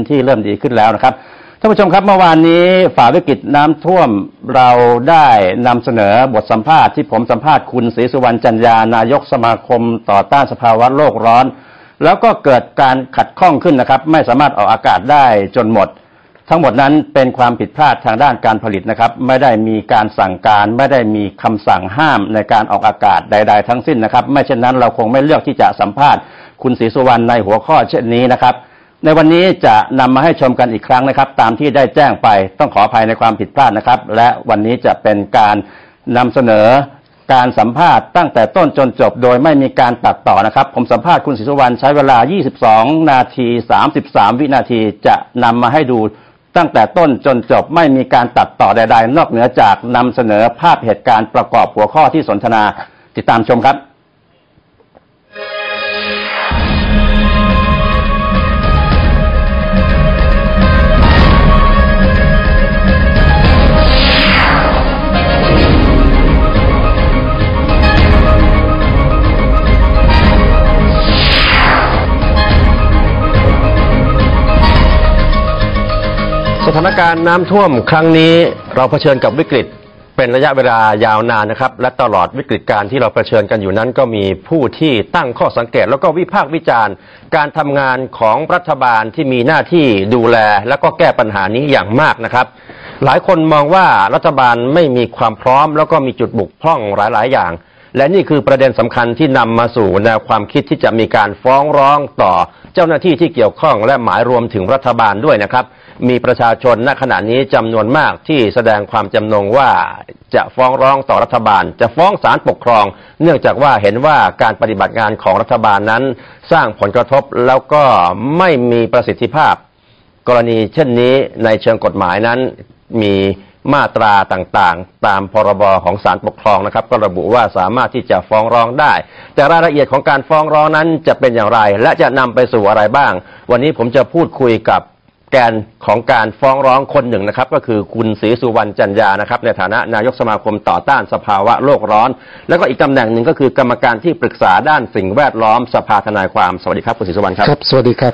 ที่เริ่มดีขึ้นแล้วนะครับท่านผู้ชมครับเมื่อวานนี้ฝ่าวิกฤตน้ำท่วมเราได้นำเสนอบทสัมภาษณ์ที่ผมสัมภาษณ์คุณศรีสุวรรณจันยานายกสมาคมต่อต้านสภาวะโลกร้อน แล้วก็เกิดการขัดข้องขึ้นนะครับ ไม่สามารถออกอากาศได้จนหมด ทั้งหมดนั้นเป็นความผิดพลาดทางด้านการผลิตนะครับ ไม่ได้มีการสั่งการ ไม่ได้มีคำสั่งห้ามในการออกอากาศใด ๆ ทั้งสิ้นนะครับ ไม่เช่นนั้นเราคงไม่เลือกที่จะสัมภาษณ์คุณศรีสุวรรณในหัวข้อเช่นนี้นะครับ ในวันนี้จะนำมาให้ชมกันอีกครั้งนะครับ ตามที่ได้แจ้งไปต้องขออภัยในความผิดพลาดนะครับ และวันนี้จะเป็นการนำเสนอการสัมภาษณ์ตั้งแต่ต้นจนจบโดยไม่มีการตัดต่อนะครับ ผมสัมภาษณ์คุณศรีสุวรรณใช้เวลา 22 นาที 33 วินาทีจะนำมาให้ดูตั้งแต่ต้นจนจบไม่มีการตัดต่อใด ๆ นอกเหนือจากนำเสนอภาพเหตุการณ์ประกอบหัวข้อที่สนทนาติดตามชมครับ ถานการณ์น้ำท่วมครั้งนี้เราเผชิญกับวิกฤตเป็นระยะเวลายาวนานนะครับ และตลอดวิกฤตการที่เราเผชิญกันอยู่นั้น ก็มีผู้ที่ตั้งข้อสังเกต แล้วก็วิพากษ์วิจารณ์ การทำงานของรัฐบาลที่มีหน้าที่ดูแล แล้วก็แก้ปัญหานี้อย่างมากนะครับ หลายคนมองว่ารัฐบาลไม่มีความพร้อม แล้วก็มีจุดบุกพร่องหลาย ๆ อย่าง และนี่คือประเด็นสำคัญที่นำมาสู่แนวความคิดที่จะมีการฟ้องร้องต่อเจ้าหน้าที่ที่เกี่ยวข้องและหมายรวมถึงรัฐบาลด้วยนะครับ มีประชาชนณขณะนี้จำนวนมากที่แสดงความจำนงว่าจะฟ้องร้องต่อรัฐบาล จะฟ้องศาลปกครอง เนื่องจากว่าเห็นว่าการปฏิบัติงานของรัฐบาลนั้น สร้างผลกระทบแล้วก็ไม่มีประสิทธิภาพ กรณีเช่นนี้ในเชิงกฎหมายนั้นมี มาตราต่างๆ ตามพรบของศาลปกครองนะครับ ก็ระบุว่าสามารถที่จะฟ้องร้องได้ แต่รายละเอียดของการฟ้องร้องนั้นจะเป็นอย่างไร และจะนำไปสู่อะไรบ้าง วันนี้ผมจะพูดคุยกับแกนของการฟ้องร้องคนหนึ่งนะครับ ก็คือคุณศรีสุวรรณจันยานะครับ ในฐานะนายกสมาคมต่อต้านสภาวะโลกร้อน แล้วก็อีกตำแหน่งหนึ่งก็คือกรรมการที่ปรึกษาด้านสิ่งแวดล้อมสภาทนายความสวัสดีครับคุณศรีสุวรรณครับครับ สวัสดีครับ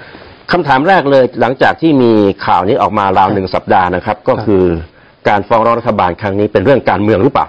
คำถามแรกเลยหลังจากที่มีข่าวนี้ออกมาราวหนึ่งสัปดาห์นะครับ ก็คือ การฟ้องร้องรัฐบาลครั้งนี้เป็นเรื่องการเมืองหรือเปล่า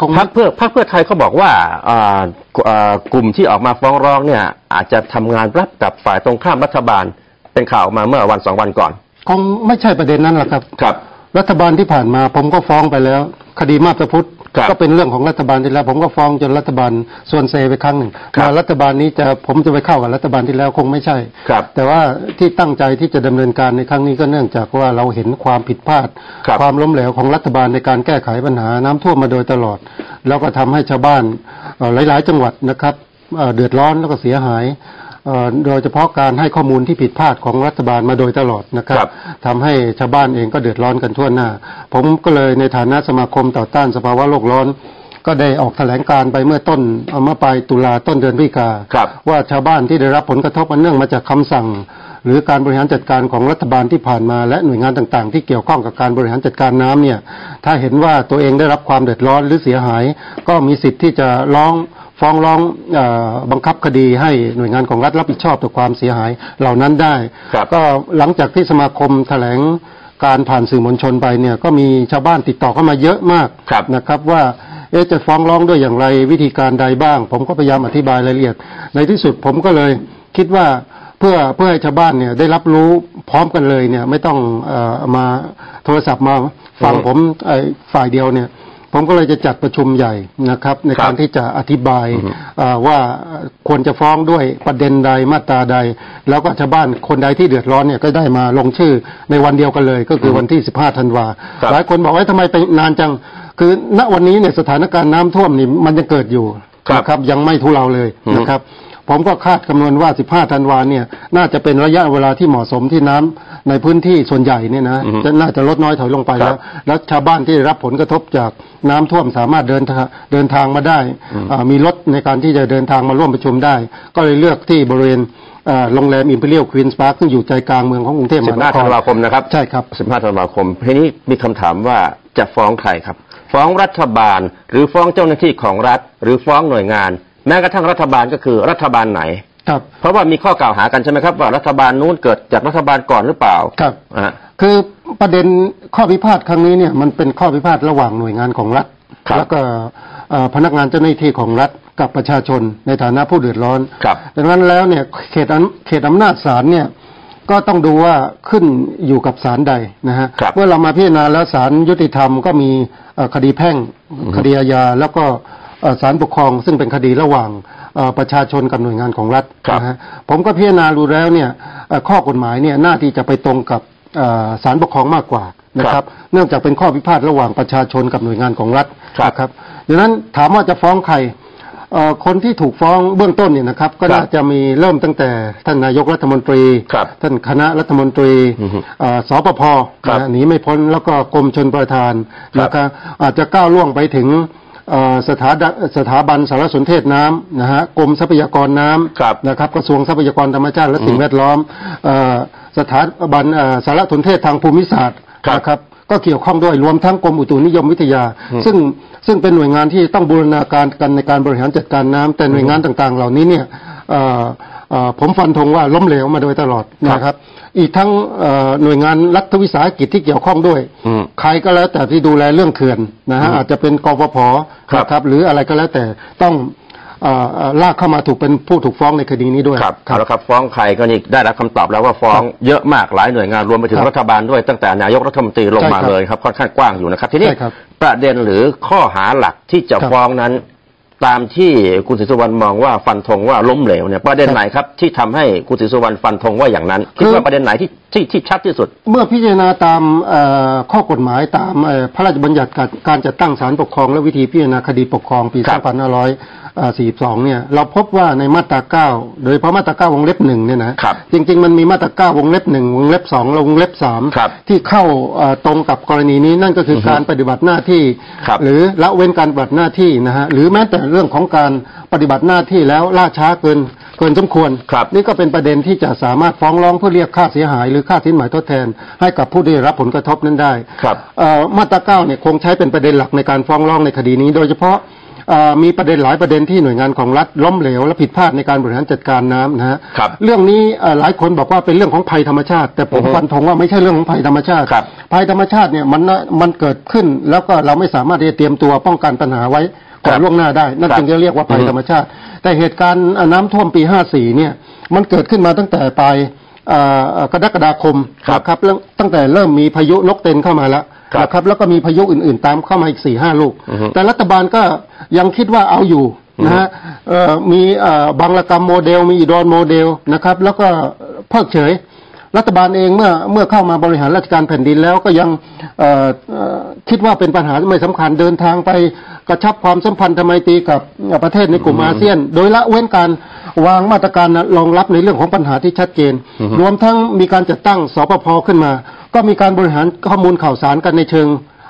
คงพรรคเพื่อพรรคเพื่อไทยเขาบอกว่าอ่าอ่ากลุ่มที่ออกมาฟ้องร้องเนี่ย อาจจะทำงานรับกับฝ่ายตรงข้ามรัฐบาล เป็นข่าวออกมาเมื่อวันสองวันก่อน คงไม่ใช่ประเด็นนั้นหรอกครับ ครับ รัฐบาลที่ผ่านมาผมก็ฟ้องไปแล้ว คดีมาบตาพุทธครับก็เป็นเรื่องของรัฐบาลที่แล้ว ผมก็ฟ้องจนรัฐบาลส่วนเซไปครั้งหนึ่งครับมารัฐบาลนี้จะผมจะไปเข้ากับรัฐบาลที่แล้วคงไม่ใช่ครับแต่ว่าที่ตั้งใจที่จะดำเนินการในครั้งนี้ก็เนื่องจากว่าเราเห็นความผิดพลาดครับความล้มเหลวของรัฐบาลในการแก้ไขปัญหาน้ำท่วมมาโดยตลอด แล้วก็ทำให้ชาวบ้านเอ่อหลาย ๆ จังหวัดนะครับเอ่อเดือดร้อนแล้วก็เสียหายเอ่อ โดยเฉพาะการให้ข้อมูลที่ผิดพลาดของรัฐบาลมาโดยตลอดนะครับครับทำให้ชาวบ้านเองก็เดือดร้อนกันทั่วหน้า ผมก็เลยในฐานะสมาคมต่อต้านสภาวะโลกร้อน ก็ได้ออกแถลงการไปเมื่อต้นเอาเมื่อปลายตุลาต้นเดือนพฤศจิกาครับว่าชาวบ้านที่ได้รับผลกระทบอันเนื่องมาจากคำสั่ง หรือการบริหารจัดการของรัฐบาลที่ผ่านมา และหน่วยงานต่างๆ ที่เกี่ยวข้องกับการบริหารจัดการน้ำเนี่ยถ้าเห็นว่าตัวเองได้รับความเดือดร้อนหรือเสียหาย ก็มีสิทธิ์ที่จะร้อง ฟ้องร้องเออบังคับคดีให้หน่วยงานของรัฐรับผิดชอบต่อความเสียหายเหล่านั้นได้ครับก็หลังจากที่สมาคมแถลงการผ่านสื่อมวลชนไปเนี่ยก็มีชาวบ้านติดต่อเข้ามาเยอะมากครับนะครับว่าเอ๊ะจะฟ้องร้องด้วยอย่างไรวิธีการใดบ้าง ผมก็พยายามอธิบายรายละเอียด ในที่สุดผมก็เลยคิดว่าเพื่อเพื่อให้ชาวบ้านเนี่ยได้รับรู้พร้อมกันเลยเนี่ยไม่ต้องเอ่อมาโทรศัพท์มาฟังอืมผมไอ้ฝ่ายเดียวเนี่ย ผมก็เลยจะจัดประชุมใหญ่นะครับ ในครับการที่จะอธิบายอือฮึเอ่อว่าควรจะฟ้องด้วยประเด็นใดมาตราใด แล้วก็ชาวบ้านคนใดที่เดือดร้อนเนี่ยก็ได้มาลงชื่อในวันเดียวกันเลย ก็คือวันที่ 15ธันวาครับหลายคนบอกว่าทำไมไปนานจัง คือณวันนี้เนี่ยสถานการณ์น้ำท่วมนี่มันยังเกิดอยู่ครับนะครับยังไม่ทุเลาเลยอือฮึนะครับ ผมก็คาดคำนวณว่า 15 ธันวาเนี่ย น่าจะเป็นระยะเวลาที่เหมาะสมที่น้ำในพื้นที่ส่วนใหญ่เนี่ยนะอือฮึจะน่าจะลดน้อยถอยลงไปครัแล้บวแล้วชาวบ้านที่ได้รับผลกระทบจากน้ำท่วมสามารถเดินทางเดินทางมาได้อ่ามีรถในการที่จะเดินทางมาร่วมประชุมได้ ก็เลยเลือกที่บริเวณอ่าโรงแรมอิมพีเรียลควีนส์พาร์คซึ่งอยู่ใจกลางเมืองของกรุงเทพมสิบหานห้าคธัรนวาคมนะครับ ใช่ครับสิบห้าธันวาคมทีนี้มีคำถามว่าจะฟ้องใครครับ ฟ้องรัฐบาล หรือฟ้องเจ้าหน้าที่ของรัฐ หรือฟ้องหน่วยงาน แม้กระทั่งรัฐบาลก็คือรัฐบาลไหนครับเพราะว่ามีข้อกล่าวหากันใช่ไหมครับว่ารัฐบาลนู้นเกิดจากรัฐบาลก่อนหรือเปล่าครับอ่าคือประเด็นข้อพิพาทครั้งนี้เนี่ยมันเป็นข้อพิพาทระหว่างหน่วยงานของรัฐครับแล้วก็เอ่อพนักงานเจ้าหน้าที่ของรัฐกับประชาชนในฐานะผู้เดือดร้อนครับดังนั้นแล้วเนี่ยเขตอำเขตอำนาจศาลเนี่ยก็ต้องดูว่าขึ้นอยู่กับศาลใดนะฮะครับเมื่อเรามาพิจารณาแล้วศาลยุติธรรมก็มีเอ่อคดีแพ่งคดีอาญาแล้วก็เอ่อ ศาลปกครองซึ่งเป็นคดีระหว่างเอ่อประชาชนกับหน่วยงานของรัฐครับนะฮะผมก็พิจารณาดูแล้วเนี่ยเอ่อข้อกฎหมายเนี่ยน่าที่จะไปตรงกับเอ่อศาลปกครองมากกว่านะคครัรับบเนื่องจากเป็นข้อพิพาทระหว่างประชาชนกับหน่วยงานของรัฐครับนะครับดังนั้นถามว่าจะฟ้องใครเอ่อคนที่ถูกฟ้องเบื้องต้นเนี่ยนะครับ ก็ครับน่าจะมีเริ่มตั้งแต่ท่านนายกรัฐมนตรีครับท่านคณะรัฐมนตรีอือฮึเอ่อสปภครับนะหนีไม่พ้นแล้วก็กรมชนประทานครับนะครับอาจจะก้าวล่วงไปถึงเอ่อ สถาดสถาบันสารสนเทศน้ำนะฮะกรมทรัพยากรน้ำครับนะครับกระทรวงทรัพยากรธรรมชาติและสิ่งอืมแวดล้อมเอ่อสถาบันเอ่อสารสนเทศทางภูมิศาสตร์ครับนะครับก็เกี่ยวข้องด้วยรวมทั้งกรมอุตุนิยมวิทยาอืมซึ่งซึ่งเป็นหน่วยงานที่ต้องบูรณาการกันในการบริหารจัดการน้ำแต่หน่วยงานต่างๆ เหล่านี้เนี่ยเอ่อเอ่อผมฟันธงว่าล้มเหลวมาโดยตลอดนะครับ อีกทั้งเอ่อหน่วยงานรัฐวิสาหกิจที่เกี่ยวข้องด้วยอืมใครก็แล้วแต่ที่ดูแลเรื่องเขื่อนนะฮะอืมอาจจะเป็นกฟผครับนะครับ หรืออะไรก็แล้วแต่ต้องเอ่อเอ่อลากเข้ามาถูกเป็นผู้ถูกฟ้องในคดีนี้ด้วยครับเอาละครับฟ้องใครก็นี่ได้รับคำตอบแล้วว่าฟ้องเยอะมากหลายหน่วยงานรวมไปถึงครับรัฐบาลด้วยตั้งแต่นายกรัฐมนตรีลงมาใช่ครับเลยครับค่อนข้างกว้างอยู่นะครับทีนี้ใช่ครับประเด็นหรือข้อหาหลักที่จะครับฟ้องนั้น ตามที่คุณศรีสุวรรณมองว่าฟันธงว่าล้มเหลวเนี่ยประเด็นครับไหนครับที่ทำให้คุณศรีสุวรรณฟันธงว่าอย่างนั้นคืคิดอว่าประเด็นไหนที่ที่ที่ชัดที่สุด เมื่อพิจารณาตามเอ่อข้อกฎหมายตามเอ่อพระราชบัญญัติการการจัดตั้งศาลปกครองและวิธีพิจารณาคดีปกครองปีครับ2542 เนี่ยเราพบว่าในมาตรา 9 โดยเฉพาะมาตรา 9 วงเล็บหนึ่งเนี่ยนะครับจริง ๆ มันมีมาตรา 9 วงเล็บหนึ่งวงเล็บสองและวงเล็บสามครับที่เข้าเอ่อตรงกับกรณีนี้นั่นก็คือออฮึการปฏิบัติหน้าที่ครับหรือละเว้นการปฏิบัติหน้าที่นะฮะหรือแม้แต่เรื่องของการปฏิบัติหน้าที่แล้วล่าช้าเกินเกินสมควรครับนี่ก็เป็นประเด็นที่จะสามารถฟ้องร้องเพื่อเรียกค่าเสียหาย หรือค่าสินไหมทดแทน ให้กับผู้ได้รับผลกระทบนั้นได้ครับเอ่อมาตราเก้าเนี่ยคงใช้เป็นประเด็นหลักในการฟ้องร้องในคดีนี้ โดยเฉพาะเอ่อมีประเด็นหลายประเด็นที่หน่วยงานของรัฐล้มเหลวและผิดพลาดในการบริหารจัดการน้ำนะฮะครับเรื่องนี้เอ่อหลายคนบอกว่าเป็นเรื่องของภัยธรรมชาติ แต่ผมอือฮึฟันธงว่าไม่ใช่เรื่องของภัยธรรมชาติครับภัยธรรมชาติเนี่ยมันน่ะมันเกิดขึ้นแล้วก็เราไม่สามารถที่จะเตรียมตัวป้องกันปัญหาไว้ ก่อนครับล่วงหน้าได้ นั่นครับจึงจะเรียกว่าภัยอือฮึธรรมชาติ แต่เหตุการณ์น้ำท่วมปี54เนี่ยมันเกิดขึ้นมาตั้งแต่ปลายเอ่อกรกฎาคมครับนะครับแล้วตั้งแต่เริ่มมีพายุนกเต็นเข้ามาแล้วครับนะครับแล้วก็มีพายุอื่นๆ ตามเข้ามาอีกสี่ห้าลูกอือฮึแต่รัฐบาลก็ยังคิดว่าเอาอยู่นะฮะเอ่อมีเอ่อบางระกรรมโมเดล มีอีดอนโมเดลนะครับ แล้วก็เพิกเฉย รัฐบาลเองเมื่อเมื่อเข้ามาบริหารราชการแผ่นดินแล้วก็ยังเอ่อเอ่อคิดว่าเป็นปัญหาไม่สำคัญเดินทางไปกระชับความสัมพันธ์ทำไมตรีกับประเทศในกลุ่มอาเซียน โดยละเว้นการวางมาตรการรองรับในเรื่องของปัญหาที่ชัดเจน รวมทั้งมีการจัดตั้งสปภขึ้นมา ก็มีการบริหารข้อมูลข่าวสารกันในเชิง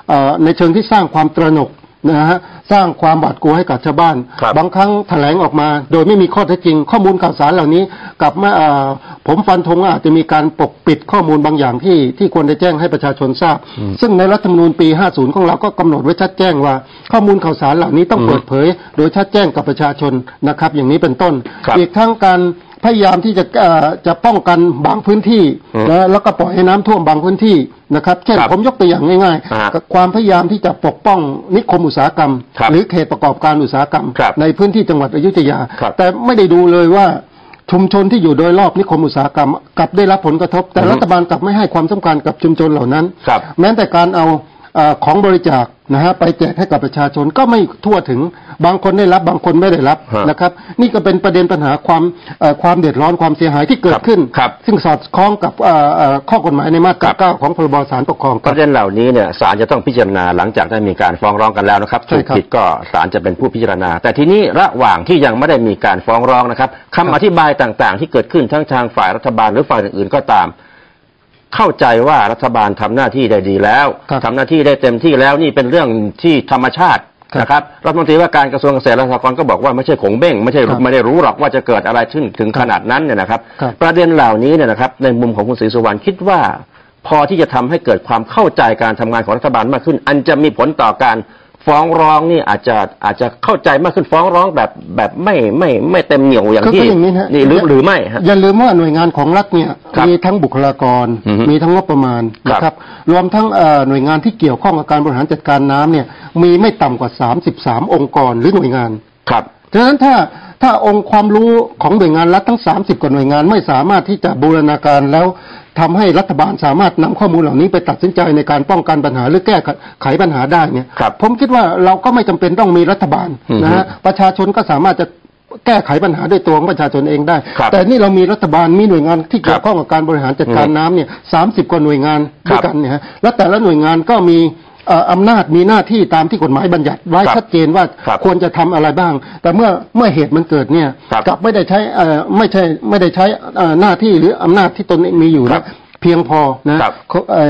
เอ่อในเชิงที่สร้างความตระหนก นะฮะสร้างความหวาดกลัวให้กับชาวบ้านครับบางครั้งแถลงออกมา โดยไม่มีข้อเท็จจริง ข้อมูลข่าวสารเหล่านี้กลับมาเอ่อผมฟันธงว่าอาจจะมีการปกปิดข้อมูลบางอย่างที่ที่ควรจะแจ้งให้ประชาชนทราบ ซึ่งในรัฐธรรมนูญปี 50 ของเราก็กำหนดไว้ชัดแจ้งว่า ข้อมูลข่าวสารเหล่านี้ต้องเปิดเผย โดยชัดแจ้งกับประชาชนนะครับ อย่างนี้เป็นต้นครับอีกทั้งการ พยายามที่จะเอ่อจะป้องกันบางพื้นที่อืมนะแล้วก็ปล่อยให้น้ำท่วมบางพื้นที่นะครับ เช่นครับผมยกตัวอย่างง่ายอ่าๆความพยายามที่จะปกป้องนิคมอุตสาหกรรมครับหรือเขตประกอบการอุตสาหกรรมครับในพื้นที่จังหวัดอยุธยาครับแต่ไม่ได้ดูเลยว่าชุมชนที่อยู่โดยรอบนิคมอุตสาหกรรมกลับได้รับผลกระทบ แต่อือฮึรัฐบาลกลับไม่ให้ความสำคัญกับชุมชนเหล่านั้นครับแม้แต่การเอาเอ่อของบริจาคนะฮะไปแจกให้กับประชาชนก็ไม่ทั่วถึงบางคนได้รับบางคนไม่ได้รับฮะนะครับ นี่ก็เป็นประเด็นปัญหาความเอ่อความเดือดร้อนความเสียหายที่เกิดขึ้นครับซึ่งสอดคล้องกับเอ่อเอ่อข้อกฎหมายในมาตราครับเก้าของพรบศาลปกครองคปรับระเด็นเหล่านี้เนี่ยศาลจะต้องพิจารณาหลังจากได้มีการฟ้องร้องกันแล้วนะครับใช่ถูกครับผิดก็ศาลจะเป็นผู้พิจารณา แต่ทีนี้ระหว่างที่ยังไม่ได้มีการฟ้องร้องนะครับคำอธิบายต่างๆ ที่เกิดขึ้นทั้งทางฝ่ายรัฐบาลหรือฝ่ายอื่นๆก็ตาม เข้าใจว่ารัฐบาลทำหน้าที่ได้ดีแล้วครับทำหน้าที่ได้เต็มที่แล้วนี่เป็นเรื่องที่ธรรมชาติครับนะครับรัฐมนตรีว่าการกระทรวงเกษตรและสหกรณ์ก็บอกว่าไม่ใช่ของเบ้งไม่ใช่ครับไม่ได้รู้หรอกว่าจะเกิดอะไรขึ้นถึงขนาดนั้นเนี่ยนะครับครับ ประเด็นเหล่านี้เนี่ยนะครับ ในมุมของคุณศรีสุวรรณคิดว่า พอที่จะทำให้เกิดความเข้าใจการทำงานของรัฐบาลมากขึ้น อันจะมีผลต่อการ ฟ้องร้องนี่อาจจะอาจจะเข้าใจมากขึ้นฟ้องร้องแบบแบบไม่ไม่ไม่เต็มเหนียวอย่างก็ที่คืออย่างนี้นะนี่หรือหรือไม่ฮะ อย่าลืมว่าหน่วยงานของรัฐเนี่ยครับมีทั้งบุคลากร อือฮึมีทั้งงบประมาณครับนะครับ รวมทั้งเอ่อหน่วยงานที่เกี่ยวข้องกับการบริหารจัดการน้ำเนี่ยมีไม่ต่ำกว่า 33 องค์กรหรือหน่วยงาน ครับฉะนั้นถ้าถ้าองค์ความรู้ของหน่วยงานรัฐทั้ง 30 กว่าหน่วยงานไม่สามารถที่จะบูรณาการแล้ว ทำให้รัฐบาลสามารถนำข้อมูลเหล่านี้ไปตัดสินใจในการป้องกันปัญหาหรือแก้ไขปัญหาได้เนี่ยครับผมคิดว่าเราก็ไม่จำเป็นต้องมีรัฐบาลอือฮึนะฮะประชาชนก็สามารถจะแก้ไขปัญหาด้วยตัวของประชาชนเองได้ครับแต่นี่เรามีรัฐบาลมีหน่วยงานที่เกี่ยครัวบข้องกับการบริหารจัดการอืมน้ำเนี่ยสามสิบกว่าหน่วยงานครัด้วบยกันเนี่ยฮะแล้วแต่ละหน่วยงานก็มีเอ่ออำนาจมีหน้าที่ตามที่กฎหมายบัญญัติไว้ครับชัดเจนว่าครับควรจะทำอะไรบ้าง แต่เมื่อเมื่อเหตุมันเกิดเนี่ยครับกลับไม่ได้ใช้เอ่อไม่ใช่ไม่ได้ใช้เอ่อหน้าที่หรืออำนาจที่ตนมีอยู่ครันะบเพียงพอนะครับเอ่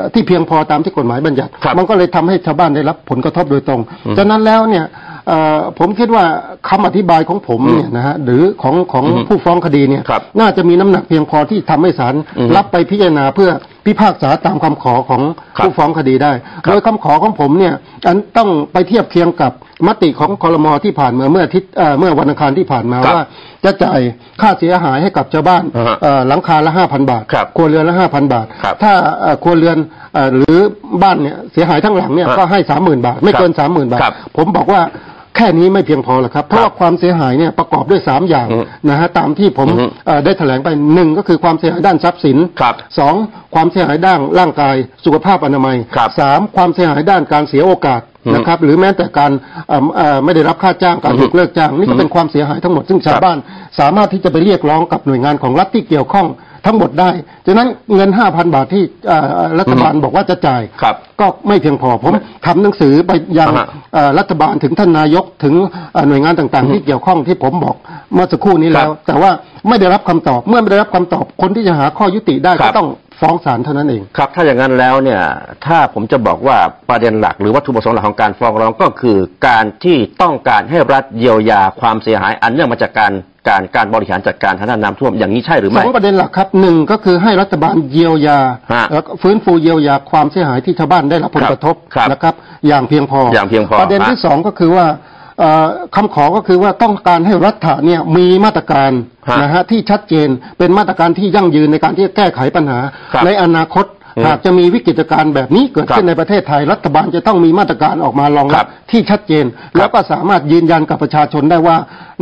อที่เพียงพอตามที่กฎหมายบัญญัติครับมันก็เลยทำให้ชาวบ้านได้รับผลกระทบโดยตรงอืมฉะนั้นแล้วเนี่ยเอ่อผมคิดว่าคำอธิบายของผมเนี่ยนะฮะหรือของของอืมผู้ฟ้องคดีเนี่ยครับน่าจะมีน้ำหนักเพียงพอที่ทำให้ศาลอืมรับไปพิจารณาเพื่อ พิพากษาตามคำขอของครับผู้ฟ้องคดีได้ครับโดยคำขอของผมเนี่ยอันต้องไปเทียบเคียงกับมติของคอรมอที่ผ่านมาเมื่ออาทิตย์เอ่อเมื่อวันอังคารที่ผ่านมาครับว่า จะจ่ายค่าเสียหายให้กับชาวบ้านอ่าฮะเอ่อหลังคาละห้าพันบาทครับครัวเรือนละห้าพันบาทครับถ้าเอ่อครัวเรือนเอ่อหรือบ้านเนี่ยเสียหายทั้งหลังเนี่ยอะก็ให้สามหมื่นบาท ไม่เกินครับสามหมื่นบาทครับผมบอกว่า แค่นี้ไม่เพียงพอหรอกครับเพราะว่าความเสียหายเนี่ยประกอบด้วยสามอย่างอืมนะฮะตามที่ผมอืมเอ่อได้แถลงไปหนึ่งก็คือความเสียหายด้านทรัพย์สินครับสองความเสียหายด้านร่างกายสุขภาพอนามัยครับสามความเสียหายด้านการเสียโอกาสอืมนะครับหรือแม้แต่การเอ่อเอ่อไม่ได้รับค่าจ้างการอืมยกเลิกจ้างนี่อืก็มเป็นความเสียหายทั้งหมดซึ่งชาวบ้าน สามารถที่จะไปเรียกร้องกับหน่วยงานของรัฐที่เกี่ยวข้อง ทั้งหมดได้ฉะนั้นเงินห้าพันบาทที่เอ่อรัฐบาลบอกว่าจะจ่ายครับก็ไม่เพียงพอผมทำหนังสือไปยังอ่าฮะเอ่อรัฐบาลถึงท่านนายกถึงเอ่อหน่วยงานต่างๆ ที่เกี่ยวข้องที่ผมบอกเมื่อสักครู่นี้แล้วครับแต่ว่าไม่ได้รับคำตอบเมื่อไม่ได้รับคำตอบคนที่จะหาข้อยุติได้ครัก็บต้องฟ้องศาลเท่านั้นเองครับ ถ้าอย่างนั้นแล้วเนี่ย ถ้าผมจะบอกว่าประเด็นหลัก หรือวัตถุประสงค์หลักของการฟ้องร้องก็คือการที่ต้องการให้รัฐเยียวยาความเสียหายอันเนื่องมาจากการ การการบริหารจัดการทางด้านน้ำท่วมอย่างนี้ใช่หรือสไม่ องประเด็นหลักครับหนึ่งก็คือให้รัฐบาลเยียวยาฮะแล้วก็ฟื้นฟูเยียวยาความเสียหายที่ชาวบ้านได้รับผลกระทบครับนะครับ อย่างเพียงพออย่างเพียงพอประเด็นฮะที่สองก็คือว่าเอ่อคำขอก็คือว่าต้องการให้รัฐเนี่ยมีมาตรการฮะนะฮะที่ชัดเจนเป็นมาตรการที่ยั่งยืนในการที่จะแก้ไขปัญหา ครับในอนาคตอืม หากจะมีวิกฤตการณ์แบบนี้เกิดขึ้ครันบในประเทศไทยรัฐบาลจะต้องมีมาตรการออกมารองครัรับบที่ชัดเจน แล้วก็สามารถยืนยันกับประชาชนได้ว่า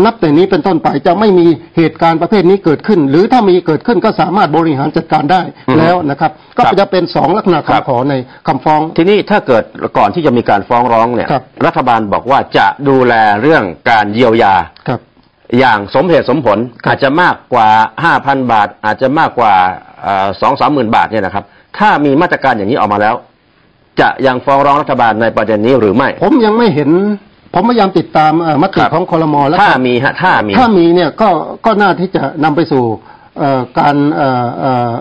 นับแต่นี้เป็นต้นไปจะไม่มีเหตุการณ์ประเภทนี้เกิดขึ้น หรือถ้ามีเกิดขึ้นก็สามารถบริหารจัดการได้อืมแล้วนะครับ ก็ครับจะเป็นสองลักษณะครับคำขอในคำฟ้อง ทีนี้ถ้าเกิดก่อนที่จะมีการฟ้องร้องเนี่ยครับรัฐบาลบอกว่าจะดูแลเรื่องการเยียวยาครับอย่างสมเหตุสมผลครับอาจจะมากกว่าห้าพันบาท อาจจะมากกว่าสองสามหมื่นบาทเนี่ยนะครับ ถ้ามีมาตรการอย่างนี้ออกมาแล้ว จะยังฟ้องร้องรัฐบาลในประเด็นนี้หรือไม่ ผมยังไม่เห็น ผมพยายามติดตามมติครับของคอรมอแล้วถ้ามีฮะถ้ามีถ้ามีเนี่ยก็ก็น่าที่จะนำไปสู่ การเอ่อเอ่อ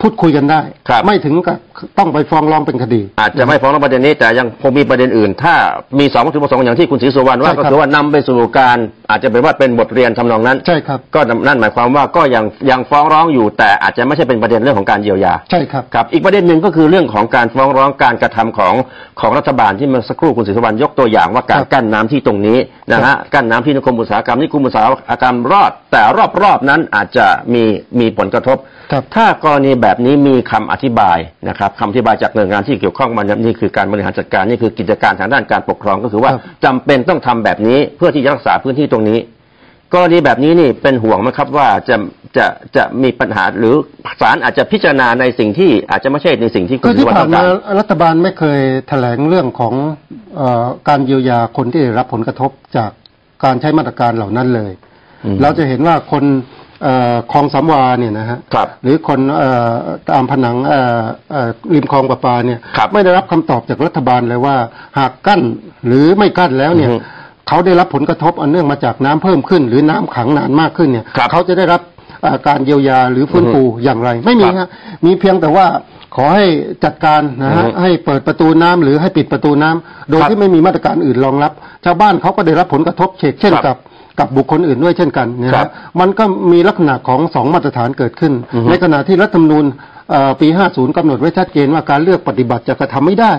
พูดคุยกันได้ครับไม่ถึงกับต้องไปฟ้องร้องเป็นคดี อาจจะไม่ฟ้องร้องประเด็นนี้แต่ยังคงมีประเด็นอื่น ถ้ามีสองวัตถุประสงค์อย่างที่คุณศรีสุวรรณว่าใช่ครัก็บคือว่านำไปสู่การอาจจะเป็นว่าเป็นบทเรียนทำนองนั้นใช่ครับก็นั่นหมายความว่าก็ยังยังฟ้องร้องอยู่ แต่อาจจะไม่ใช่เป็นประเด็นเรื่องของการเยียวยาใช่ครับครับอีกประเด็นหนึ่งก็คือเรื่องของการฟ้องร้องการกระทำของของรัฐบาลที่เมื่อสักครู่คุณศรีสุวรรณยกตัวอย่างว่าการครับกั้นน้ำที่ตรงนี้นะครัฮะบกั้นน้ำที่นิคมอุตสาหกรรมนิคมอุตสาหกรรมรอด แต่รอบๆนั้นอาจจะมีมีผลกระทบครับถ้ากรณีแบบนี้มีคำอธิบายนะครับคำอธิบายจากหน่วยงานที่เกี่ยวข้องมันนี่คือการบริหารจัดการนี่คือกิจการทางด้านการปกครองก็คือว่าครับจำเป็นต้องทำแบบนี้เพื่อที่จะรักษาพื้นที่ตรงนี้ กรณีแบบนี้นี่เป็นห่วงไหมครับว่าจะจะจะมีปัญหาหรือศาลอาจจะพิจารณาในสิ่งที่อาจจะไม่ใช่ในสิ่งที่คุก็ณที่สุวรรณผ่าต้นองกามารรัฐบาลไม่เคยแถลงเรื่องของเออการเยียวยาคนที่ได้รับผลกระทบจากการใช้มาตรการเหล่านั้นเลยอืมเราจะเห็นว่าคนเออ คลองสามวาเนี่ยนะฮะครับหรือคนเอ่อตามผนังเอ่อเอ่อริมคลองประปาเนี่ยครับไม่ได้รับคำตอบจากรัฐบาลเลยว่า หากกั้นหรือไม่กั้นแล้วเนี่ยอือฮึเขาได้รับผลกระทบอันเนื่องมาจากน้ำเพิ่มขึ้น หรือน้ำขังนานมากขึ้นเนี่ยครับเขาจะได้รับเอ่อการเยียวยาหรือฟื้นฟูอย่างไร ไม่มีครับฮะมีเพียงแต่ว่าขอให้จัดการนะฮะอือฮึให้เปิดประตูน้ำหรือให้ปิดประตูน้ำโดยครับที่ไม่มีมาตรการอื่นรองรับ ชาวบ้านเขาก็ได้รับผลกระทบเช่นเช่นครักับบ กับบุคคลอื่นด้วยเช่นกันนะครัฮะบมันก็มีลักษณะของสองมาตรฐานเกิดขึ้นอือฮึในขณะที่รัฐธรรมนูญเอ่อปี 50กำหนดไว้ชัดเจนว่าการเลือกปฏิบัติจะกระทำไม่ได้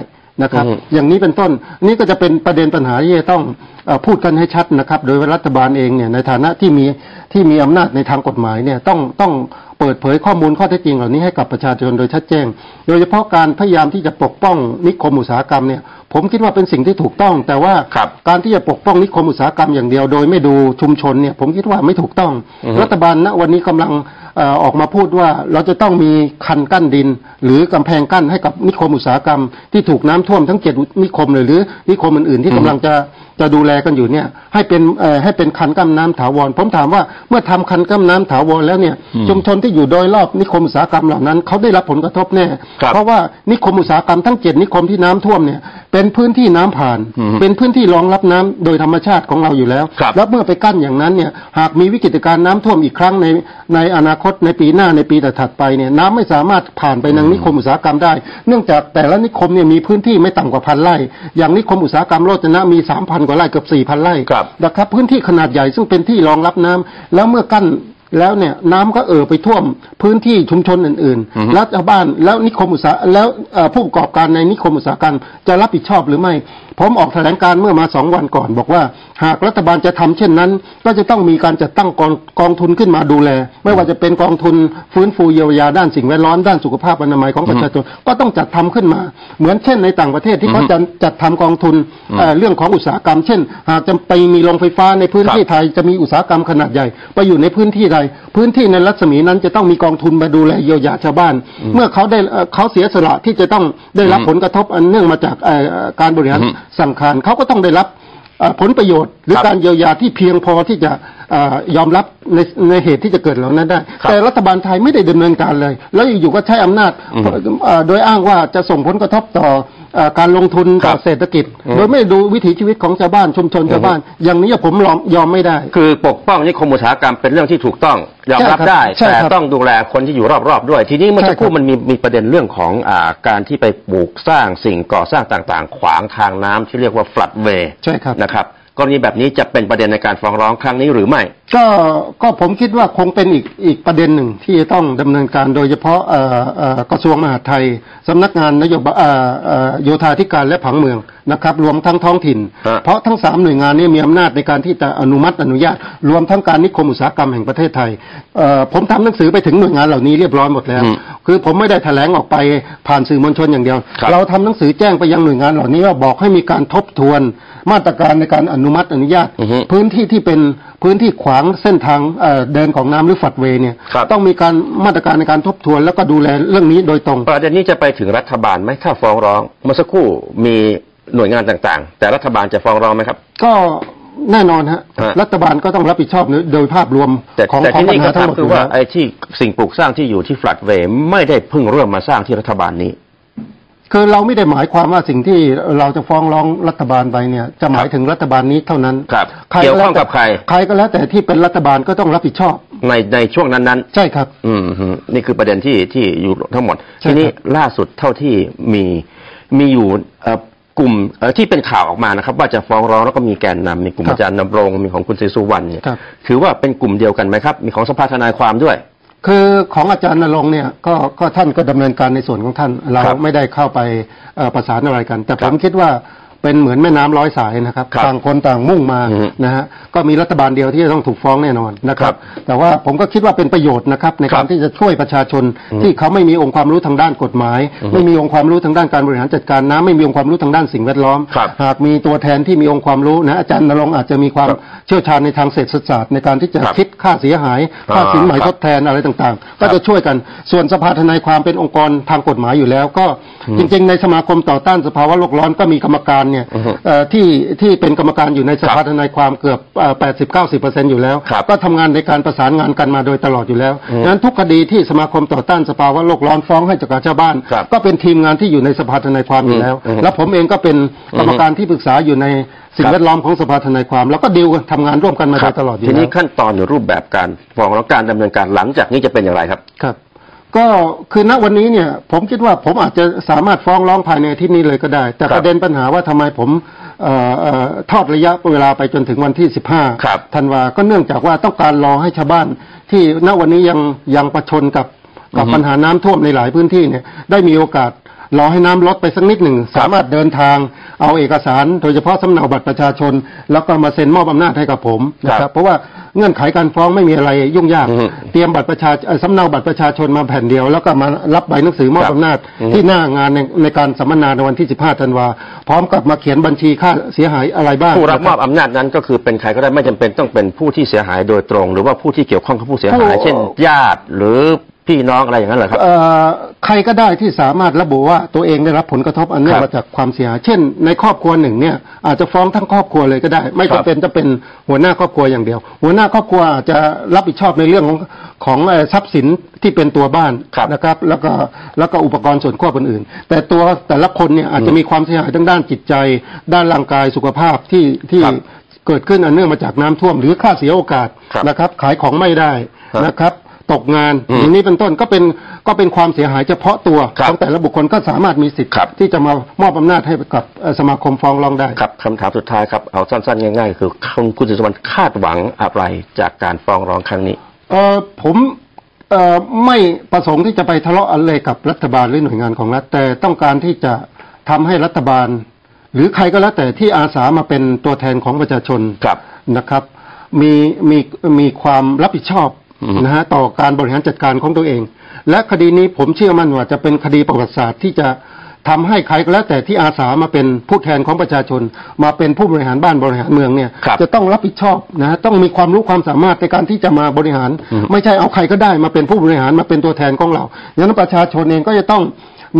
นะครับอือฮึอย่างนี้เป็นต้นนี่ก็จะเป็นประเด็นปัญหาที่จะต้องเอ่อพูดกันให้ชัดนะครับ โดยรัฐบาลเองเนี่ยในฐานะที่มีที่มีอำนาจในทางกฎหมายเนี่ยต้องต้องเปิดเผยข้อมูลข้อเท็จจริงเหล่านี้ให้กับประชาชนโดยชัดแจ้ง โดยเฉพาะการพยายามที่จะปกป้องนิคมอุตสาหกรรมเนี่ย ผมคิดว่าเป็นสิ่งที่ถูกต้อง แต่ว่าครับการที่จะปกป้องนิคมอุตสาหกรรมอย่างเดียว โดยไม่ดูชุมชนเนี่ย ผมคิดว่าไม่ถูกต้องอือฮึรัฐบาลณวันนี้กำลังเอ่อออกมาพูดว่าเราจะต้องมีคันกั้นดิน หรือกำแพงกั้นให้กับนิคมอุตสาหกรรม ที่ถูกน้ำท่วมทั้งเจ็ดนิคมเลยหรือนิคมอื่นๆที่กำลังจะจะดูแลกันอยู่เนี่ยให้เป็นเอ่อให้เป็นคันกั้นน้ำถาวรผมถามว่าเมื่อทำคันกั้นน้ำถาวรแล้วเนี่ยอืมชุมชนที่อยู่โดยรอบนิคมอุตสาหกรรมเหล่านั้นเขาได้รับผลกระทบแน่ครับเพราะว่านิคมอุตสาหกรรมทั้งเจ็ดนิคมที่น้ำท่วมเนี่ย เป็นพื้นที่น้ำผ่านอืมเป็นพื้นที่รองรับน้ำโดยธรรมชาติของเราอยู่แล้วครับแล้วเมื่อไปกั้นอย่างนั้นเนี่ยหากมีวิกฤตการณ์น้ำท่วมอีกครั้งในในอนาคตในปีหน้าในปีถัดๆไปเนี่ยน้ำไม่สามารถผ่านไปยังนิคมอุตสาหกรรมได้ เนื่องจากแต่ละนิคมเนี่ยมีพื้นที่ไม่ต่ำกว่าพันไร่ อย่างนิคมอุตสาหกรรมโรจนะมีสามพันกว่าไร่เกือบสี่พันไร่ครับนะครับพื้นที่ขนาดใหญ่ซึ่งเป็นที่รองรับน้ำแล้วเมื่อกั้น แล้วเนี่ยน้ำก็เอ่อไปท่วมพื้นที่ชุมชนอื่นอือฮึๆแล้วชาวบ้านแล้วนิคมอุตสาหแล้วเอ่อผู้ประกอบการในนิคมอุตสาหกรรมจะรับผิดชอบหรือไม่ ผมออกแถลงการณ์เมื่อมาสองวันก่อน บอกว่าหากรัฐบาลจะทำเช่นนั้น ก็จะต้องมีการจัดตั้งกองกองทุนขึ้นมาดูแล ไม่ว่าจะเป็นกองทุนฟื้นฟูเยียวยาด้านสิ่งแวดล้อมด้านสุขภาพอนามัยของประชาชนก็ต้องจัดทำขึ้นมา เหมือนเช่นในต่างประเทศที่เขาจะจัดทำกองทุนเอ่อเรื่องของอุตสาหกรรม เช่น หากจะไปมีโรงไฟฟ้าในพื้นที่ครับไทยจะมีอุตสาหกรรมขนาดใหญ่ไปอยู่ในพื้นที่ใดพื้นที่ในรัศมีนั้นจะต้องมีกองทุนมาดูแลเยียวยาชาวบ้าน เมื่อเขาได้เอ่อเขาเสียสละที่จะต้องได้รับผลกระทบอันเนื่องมาจากเอ่อการบริหารอืมสั่งการเขาก็ต้องได้รับเอ่อผลประโยชน์ หรือครับการเยียวยาที่เพียงพอที่จะเอ่อยอมรับในในเหตุที่จะเกิดเหล่านั้นได้ครับแต่รัฐบาลไทยไม่ได้ดำเนินการเลย แล้วอยู่ๆก็ใช้อำนาจอืมเอ่อโดยอ้างว่าจะส่งผลกระทบต่อเอ่อการลงทุนครัต่อบเศรษฐกิจอืมโดยไม่ดูวิถีชีวิตของชาวบ้านชุมชนชาวบ้าน อย่างนี้ผมยอมยอมไม่ได้ คือปกป้องนิคมอุตสาหกรรมเป็นเรื่องที่ถูกต้องยอมรับใช่ครับได้ใช่แต่ครับต้องดูแลคนที่อยู่รอบๆด้วย ทีนี้เมื่อสักครู่ใช่ครับมันมีมีประเด็นเรื่องของอ่าการที่ไปปลูกสร้างสิ่งก่อสร้างต่างๆ ขวางทางน้ำที่เรียกว่า flood way ใช่ครับนะครับ กรณีแบบนี้จะเป็นประเด็นในการฟ้องร้องครั้งนี้หรือไม่ ก็ก็ผมคิดว่าคงเป็นอีกอีกประเด็นหนึ่งที่จะต้องดำเนินการโดยเฉพาะเอ่อเอ่อกระทรวงมหาดไทยสำนักงานนโยบายเอ่อเอ่อโยธาธิการและผังเมืองนะครับ รวมทั้งท้องถิ่นฮะเพราะทั้งสามหน่วยงานนี้มีอำนาจในการที่จะอนุมัติอนุญาต รวมทั้งการนิคมอุตสาหกรรมแห่งประเทศไทยเอ่อผมทำหนังสือไปถึงหน่วยงานเหล่านี้เรียบร้อยหมดแล้วอืม คือผมไม่ได้แถลงออกไปผ่านสื่อมวลชนอย่างเดียวครับเราทำหนังสือแจ้งไปยังหน่วยงานเหล่านี้ว่าบอกให้มีการทบทวน มาตรการในการอนุมัติอนุญาตอือฮึพื้นที่ที่เป็นพื้นที่ขวางเส้นทางเอ่อเดินของน้ำหรือฝัดเวย์เนี่ยครับต้องมีการมาตรการในการทบทวน แล้วก็ดูแลเรื่องนี้โดยตรงประเด็นนี้จะไปถึงรัฐบาลไหมถ้าฟ้องร้องเมื่อสักครู่มีหน่วยงานต่างๆ แต่รัฐบาลจะฟ้องร้องไหมครับ ก็ แน่นอนฮะฮะรัฐบาลก็ต้องรับผิดชอบโดยภาพรวมแต่ของแต่ของที่ปัญนี่หาก็ทั้งถามหมดคือว่าไอ้ที่สิ่งปลูกสร้างที่อยู่ที่ฟลัดเวย์ไม่ได้เพิ่งเริ่มมาสร้างที่รัฐบาลนี้ คือเราไม่ได้หมายความว่าสิ่งที่เราจะฟ้องร้องรัฐบาลไปเนี่ย จะหมายถึงรัฐบาลนี้เท่านั้นครับใครเกี่ยวข้องแล้กับใคร ใครก็แล้วแต่ที่เป็นรัฐบาลก็ต้องรับผิดชอบ ในในช่วงนั้นๆ ใช่ครับ อืมฮึนี่คือประเด็นที่ที่อยู่ทั้งหมดใช่ทีนี้ครับล่าสุดเท่าที่มีมีอยู่เอ่อ กลุ่มเอ่อที่เป็นข่าวออกมานะครับ ว่าจะฟ้องร้องแล้วก็มีแกนนำมีกลุ่มอาจารย์นำรงค์มีของคุณศรีสุวรรณเนี่ยครับถือว่าเป็นกลุ่มเดียวกันไหมครับ มีของสภาทนายความด้วย คือของอาจารย์นรงค์เนี่ยก็ก็ท่านก็ดำเนินการในส่วนของท่าน เราครับไม่ได้เข้าไปเอ่อประสานอะไรกัน แต่คผรับมคิดว่า เป็นเหมือนแม่น้ำร้อยสายนะครับครับต่างคนต่างมุ่งมาอือฮึนะฮะก็มีรัฐบาลเดียวที่จะต้องถูกฟ้องแน่นอนนะครัครับบแต่ว่าผมก็คิดว่าเป็นประโยชน์นะครับในครัการบที่จะช่วยประชาชนอือฮึที่เขาไม่มีองค์ความรู้ทางด้านกฎหมายอือฮึไม่มีองค์ความรู้ทางด้านการบริหารจัดการน้ำไม่มีองค์ความรู้ทางด้านสิ่งแวดล้อมครับหากมีตัวแทนที่มีองค์ความรู้นะอาจารย์นรงค์อาจจะมีความครับเชี่ยวชาญในทางเศรษฐศาสตร์ในการที่จะครับคิดค่าเสียหายค่าสินไหมอ่าทดแทนอะไรต่างๆ ก็จะช่วยกันส่วนสภาทนายความเป็นองค์กรทางกฎหมายอยู่แล้ว ก็จริง ๆ ในสมาคมต่อต้านสภาวะโลกร้อนก็มีกรรมการเนี่ยอือฮึเอ่อที่ที่เป็นกรรมการอยู่ในสภาครับทนายความเกือบแปดสิบเก้าสิบเปอร์เซ็นอยู่แล้วครับก็ทำงานในการประสานงานกันมาโดยตลอดอยู่แล้วอืมดังนั้นทุกคดีที่สมาคมต่อต้านสภาวะโลกร้อนฟ้องให้จากการชาวบ้านครับก็เป็นทีมงานที่อยู่ในสภาทนายความอยู่แล้วอืมแล้วผมเองก็เป็นกรรมการที่ปรึกษาอยู่ในสิ่งครับแวดล้อมของสภาทนายความแล้วก็ดีลกันทำงานร่วมกันมาโดยตลอดอยู่ทีแล้นี้วขั้นตอนหรือรูปแบบการฟ้องร้องการดำเนินการหลังจากนี้จะเป็นอย่างไรครับครับ ก็คือณวันนี้เนี่ย ผมคิดว่าผมอาจจะสามารถฟ้องร้องภายในอาที่นี้เลยก็ได้ แต่ครับประเด็นปัญหาว่าทำไมผมเอ่อเอ่อทอดระยะเวลาไปจนถึงวันที่ครับ15ธันวาก็เนื่องจากว่าต้องการรอให้ชาวบ้าน ที่ณวันนี้ยังยังประชนกับกับอือฮึปัญหาน้ำท่วมในหลายพื้นที่เนี่ยได้มีโอกาส รอให้น้ำลดไปสักนิดหนึ่ง สามารถเดินทางเอาเอกสาร โดยเฉพาะสำเนาบัตรประชาชน แล้วก็มาเซ็นมอบอำนาจให้กับผมนะคครัรับบเพราะว่าเงื่อนไขการฟ้องไม่มีอะไรยุ่งยากอือฮึเตรียมบัตรประชาเอ่อสำเนาบัตรประชาชนมาแผ่นเดียว แล้วก็มารับใบหนังสือมอบครับอำนาจอือฮึที่หน้างานในในการสัมมนาในวันที่ 15 ธันวา พร้อมกับมาเขียนบัญชีค่าเสียหายอะไรบ้าง ผู้รับมอบนะคอำนาจนั้นก็คือเป็นใครก็ได้ไม่จำเป็นต้องเป็นผู้ที่เสียหายโดยตรง หรือว่าผู้ที่เกี่ยวข้องกับผู้เสียหายผู้เช่นญาติหรือ พี่น้องอะไรอย่างนั้นเหรอครับเอ่อใครก็ได้ที่สามารถระบุว่าตัวเองได้รับผลกระทบอันเนื่องครับมาจากความเสียหายเช่น ในครอบครัวหนึ่งเนี่ยอาจจะฟ้องทั้งครอบครัวเลยก็ได้ ไม่ครัจำบเป็นจะเป็นหัวหน้าครอบครัวอย่างเดียว หัวหน้าครอบครัวอาจจะรับผิดชอบในเรื่องของของเอ่อทรัพย์สินที่เป็นตัวบ้านครับนะครับ แล้วก็แล้วก็อุปกรณ์ส่วนควบอื่นๆแต่ตัวแต่ละคนเนี่ยอาจจะมีความเสียหายทั้งด้านจิตใจ ด้านร่างกายสุขภาพที่ที่ครับเกิดขึ้นอันเนื่องมาจากน้ำท่วม หรือค่าเสียโอกาสครับนะครับ ขายของไม่ได้ครับนะครับ ตกงานอืมอย่างนี้เป็นต้นก็เป็นก็เป็นความเสียหายเฉพาะตัวครับของแต่ละบุคคลก็สามารถมีสิทธิ์ครับที่จะมามอบอำนาจให้กับเอ่อสมาคมฟ้องร้องได้ครับคำถามสุดท้ายครับเอาสั้นๆง่ายๆ คือคุณคุณศิษวรรณคาดหวังอะไรจากการฟ้องร้องครั้งนี้เออผมเอ่อไม่ประสงค์ที่จะไปทะเลาะอะไรกับรัฐบาลหรือหน่วยงานของรัฐแต่ต้องการที่จะทำให้รัฐบาล หรือใครก็แล้วแต่ที่อาสามาเป็นตัวแทนของประชาชนครับนะครับ มีมีมีความรับผิดชอบอืม นะฮะต่อการบริหารจัดการของตัวเอง และคดีนี้ผมเชื่อมั่นว่าจะเป็นคดีประวัติศาสตร์ที่จะทำให้ใครก็แล้วแต่ที่อาสามาเป็นผู้แทนของประชาชน มาเป็นผู้บริหารบ้านบริหารเมืองเนี่ยครับจะต้องรับผิดชอบนะฮะต้องมีความรู้ความสามารถในการที่จะมาบริหารอืมไม่ใช่เอาใครก็ได้มาเป็นผู้บริหารมาเป็นตัวแทนของเราดังนั้นประชาชนเองก็จะต้อง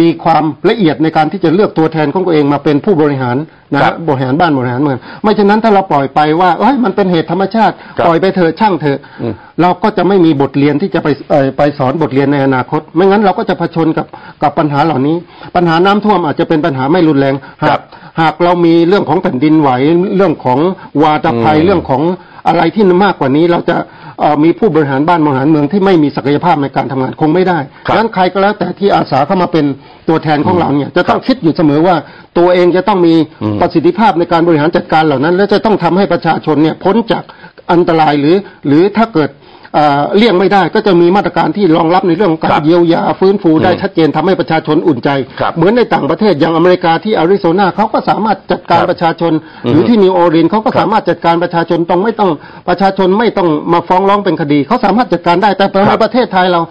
มีความละเอียดในการที่จะเลือกตัวแทนของตัวเองมาเป็นผู้บริหารนะครัฮะบบริหารบ้านบริหารเมืองไม่เช่นนั้นถ้าเราปล่อยไปว่าเอ้ยมันเป็นเหตุธรรมชาติ ครับปล่อยไปเถอะช่างเถอะอืม เราก็จะไม่มีบทเรียนที่จะไปเอ่อไปสอนบทเรียนในอนาคต ไม่งั้นเราก็จะเผชิญกับกับปัญหาเหล่านี้ ปัญหาน้ำท่วมอาจจะเป็นปัญหาไม่รุนแรงครัหากบหากเรามีเรื่องของแผ่นดินไหวเรื่องของวาตภัยอืม เรื่องของอะไรที่มากกว่านี้เราจะเอ่อ มีผู้บริหารบ้านบริหารเมืองที่ไม่มีศักยภาพในการทำงานคงไม่ได้ครับดังนั้นใครก็แล้วแต่ที่อาสาเข้ามาเป็นตัวแทนของเราเนี่ยจะต้องครับคิดอยู่เสมอว่าตัวเองจะต้องมีอืมประสิทธิภาพในการบริหารจัดการเหล่านั้น และจะต้องทำให้ประชาชนเนี่ยพ้นจากอันตรายหรือหรือถ้าเกิด เอ่อเลี่ยงไม่ได้ก็จะมีมาตรการที่รองรับในเรื่องของกาครรับเยียวยาฟื้นฟูได้อืมชัดเจนทำให้ประชาชนอุ่นใจครับเหมือนในต่างประเทศอย่างอเมริกาที่อาริโซนาเขาก็สามารถจัดการครับประชาชนอืมหรือที่นิวออร์ลีนส์เขาก็ครับสามารถจัดการประชาชนต้องไม่ต้องประชาชนไม่ต้องมาฟ้องร้องเป็นคดี เขาสามารถจัดการได้แต่ครัในบประเทศไทยเรา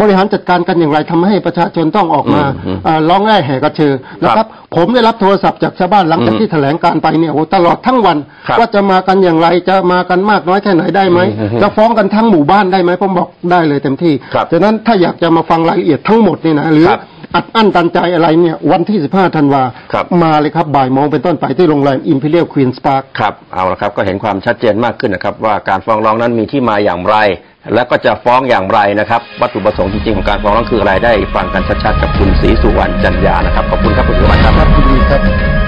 บริหารจัดการกันอย่างไรทำให้ประชาชนต้องออกมาอืมอืมเอ่อร้องไห้แห่กระเชือนะครับ ผมได้รับโทรศัพท์จากชาวบ้านหลังจากอืมที่แถลงการไปเนี่ยโอ้ตลอดทั้งวันครับว่าจะมากันอย่างไรจะมากันมากน้อยแค่ไหนได้ไหมอืมอืมจะฟ้องกันทั้งหมู่บ้านได้ไหมผมบอกได้เลยเต็มที่ครับฉะนั้นถ้าอยากจะมาฟังรายละเอียดทั้งหมดนี่นะหรือครับ อัดอั้นตันใจอะไรเนี่ย วันที่ 15 ธันวาครับมาเลยครับ บ่ายโมงเป็นต้นไปที่โรงแรม Imperial Queen's Park ครับ เอาละครับ ก็เห็นความชัดเจนมากขึ้นนะครับ ว่าการฟ้องร้องนั้นมีที่มาอย่างไร และก็จะฟ้องอย่างไรนะครับ วัตถุประสงค์จริงๆของการฟ้องร้องคืออะไรได้ฟังกันชัดๆกับคุณศรีสุวรรณจันยานะครับขอบคุณครับคุณศรีสุวรรณครับครับคุณดีครับ